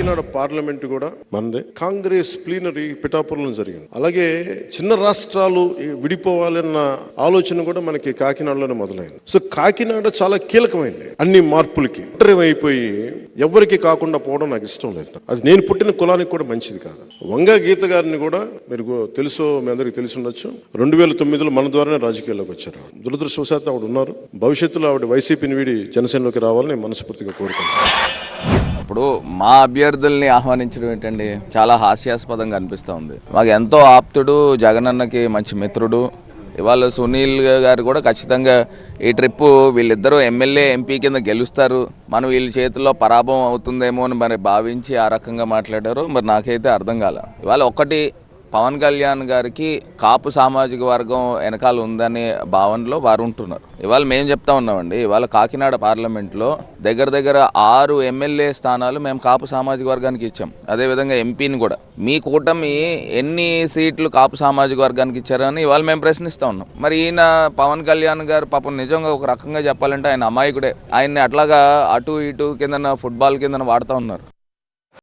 Kakinada parliament కూడా మనదే Congress plenary పిఠాపురంలో జరిగింది. అలాగే చిన్న రాష్ట్రాలు విడిపోవాలన్న ఆలోచన కూడా మనకి కాకినాడలోనే మొదలైంది. సో కాకినాడ చాలా కీలకమైంది అన్ని మార్పులకి. అయిపోయి ఎవరికి కాకుండా పోవడం నాకు ఇష్టం లేదు. అది నేను పుట్టిన కులానికి కూడా మంచిది కాదు. వంగ గీత గారిని కూడా మీరు తెలుసో మీ అందరికి తెలిసి ఉండొచ్చు. రెండు వేల తొమ్మిదిలో మన ద్వారానే రాజకీయాల్లోకి వచ్చారు దురదృష్టవశాత్తు ఆవిడ ఉన్నారు. భవిష్యత్తులో ఆవిడ వైసీపీని వీడి జనసేనలోకి రావాలని మనస్ఫూర్తిగా కోరుకుంటున్నాను. ఇప్పుడు మా అభ్యర్థుల్ని ఆహ్వానించడం ఏంటండి చాలా హాస్యాస్పదంగా అనిపిస్తూ ఉంది. మాకు ఎంతో ఆప్తుడు జగనన్నకి మంచి మిత్రుడు. ఇవాళ సునీల్ గారు కూడా ఖచ్చితంగా ఈ ట్రిప్పు వీళ్ళిద్దరూ ఎమ్మెల్యే ఎంపీ కింద గెలుస్తారు. మనం వీళ్ళ చేతుల్లో పరాభవం అవుతుందేమో అని మరి భావించి ఆ రకంగా మాట్లాడారు. మరి నాకైతే అర్థం కాల. ఇవాళ ఒకటి పవన్ కళ్యాణ్ గారికి కాపు సామాజిక వర్గం వెనకాల ఉందనే భావనలో వారు ఉంటున్నారు. ఇవాళ మేము చెప్తా ఉన్నామండి ఇవాళ కాకినాడ పార్లమెంట్లో దగ్గర దగ్గర ఆరు ఎమ్మెల్యే స్థానాలు మేము కాపు సామాజిక వర్గానికి ఇచ్చాం. అదేవిధంగా ఎంపీని కూడా. మీ కూటమి ఎన్ని సీట్లు కాపు సామాజిక వర్గానికి ఇచ్చారని ఇవాళ మేము ప్రశ్నిస్తా ఉన్నాం. మరి ఈయన పవన్ కళ్యాణ్ గారు పాపం నిజంగా ఒక రకంగా చెప్పాలంటే ఆయన అమాయకుడే. ఆయన్ని అట్లాగా అటు ఇటు కిందన ఫుట్బాల్ కిందన వాడుతూ ఉన్నారు.